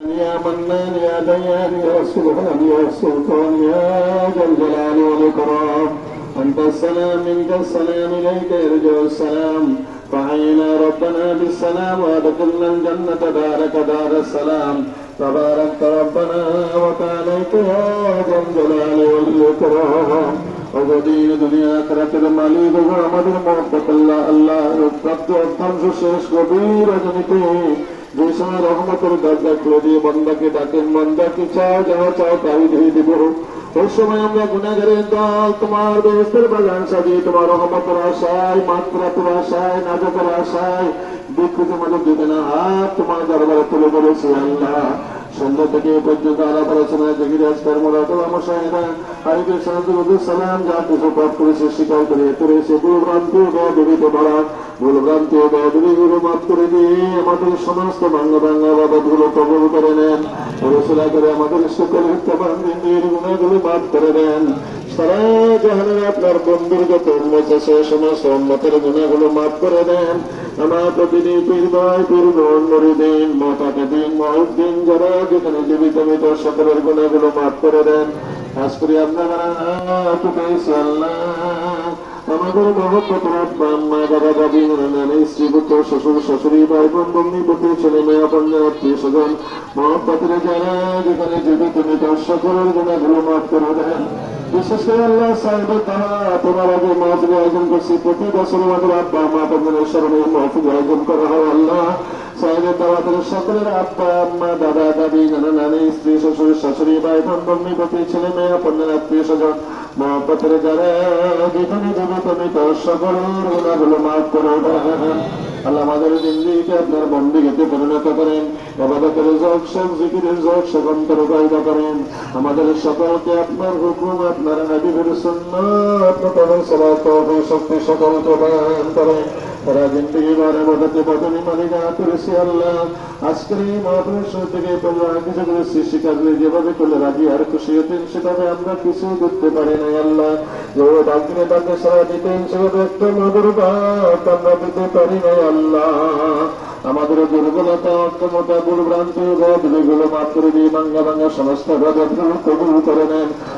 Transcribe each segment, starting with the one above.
يا منان يا ديان يا سبحان يا سلطان يا ذا الجلال والإكرام أنت السلام منك السلام إليك يرجع السلام فحينا ربنا بالسلام وأدخلنا الجنة دارك دار السلام تبارك ربنا وتعاليك يا ذا الجلال والإكرام অবদিন দুনিয়া আখরাতের মালিক ও আমাদের মহব্বত আল্লাহ আল্লাহ প্রাপ্ত অর্থাংশ শেষ গভীর রজনীতে যে সময় রহমতের দরজা খুলে দিয়ে বন্দাকে ডাকেন বন্দাকে চাও যাওয়া চাও, তাই দিয়ে দিব। ওই সময় আমরা গুণাগারের দল, তোমার বেহস্তের বাগান সাজিয়ে, তোমার রহমতের আশায়, মাত্রাতের আশায়, নাজকের আশায় বিকৃত মাঝে দিবে না হাত তোমার দরবারে তুলে ধরেছি আল্লাহ। সন্ধ্যা থেকে এ পর্যন্ত আলাপ আলোচনা জেগির আজকার মোরাত আমার সাহেরা আইবে সালাতুল সালাম, যা কিছু পাঠ করেছে স্বীকার করে করেছে ভুল ভ্রান্তি ও ব্যবহৃত ভ্রান্তি ও ব্যবহৃতগুলো মাফ করে দিয়ে আমাদের সমস্ত বাংলা বাংলা বাবাদগুলো কবল করে নেন। রসুলা করে আমাদের সকল হত্যাবান দিনের গুণাগুলো মাফ করে দেন। সারা জাহানের আপনার বন্ধুর যত উন্মত আছে, সমস্ত উন্মতের গুণাগুলো মাফ করে দেন। আমার প্রতিদিন পীর ভাই পীর বোন মরিদিন, মাতাকে দিন মহুদ্দিন যারা যেখানে জীবিত মৃত সকলের গুণাগুলো মাফ করে দেন। খাস করে আপনারা আমাদের মহব্বত পুত্র, শ্বশুর, শাশুড়ি, ভাই, বোন, বন্ধু, পুত্র, ছেলে, মেয়ে আপন আত্মীয় স্বজন, মহব্বতের যারা যেখানে জীবিত মৃত সকলের গুণাগুলো মাফ করে দেন। বিশেষ করে আল্লাহ সাহেব তারা তোমার আগে মাহফিল আয়োজন করছি। প্রতি বছর আমাদের আব্বা, মা আপনাদের স্মরণে মাহফিল আয়োজন করা হয় আল্লাহ সাহেবের দাওয়াতের সকলের আব্বা, আম্মা, দাদা, দাদি, নানা, নানি, স্ত্রী, শ্বশুর, শাশুড়ি, ভাই, বোন, বন্ধু প্রতি ছেলে, মেয়ে আপনাদের আত্মীয় স্বজন মহব্বতের যারা যেখানে জীবিত মৃত সকলের গুণাগুলো মাফ করে দেন আমাদের সকলকে আপনার হুকুম, আপনার হাবিবের শক্তি সকল প্রদান করেন। যেভাবে করলে রাজি আর খুশি হতেন আমরা কিছু করতে পারি না আল্লাহ। সেভাবে একটা পারি নাই আল্লাহ। আমাদের দুর্বলতা, অক্ষমতা ভুল ভ্রান্তি গুলো মাত্র দিয়ে ভাঙ্গা ভাঙ্গা সমস্ত কবুল করে নেন।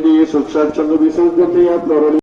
দিয়ে সুখ স্বাচ্ছন্দ্য বিসর্জন আপনার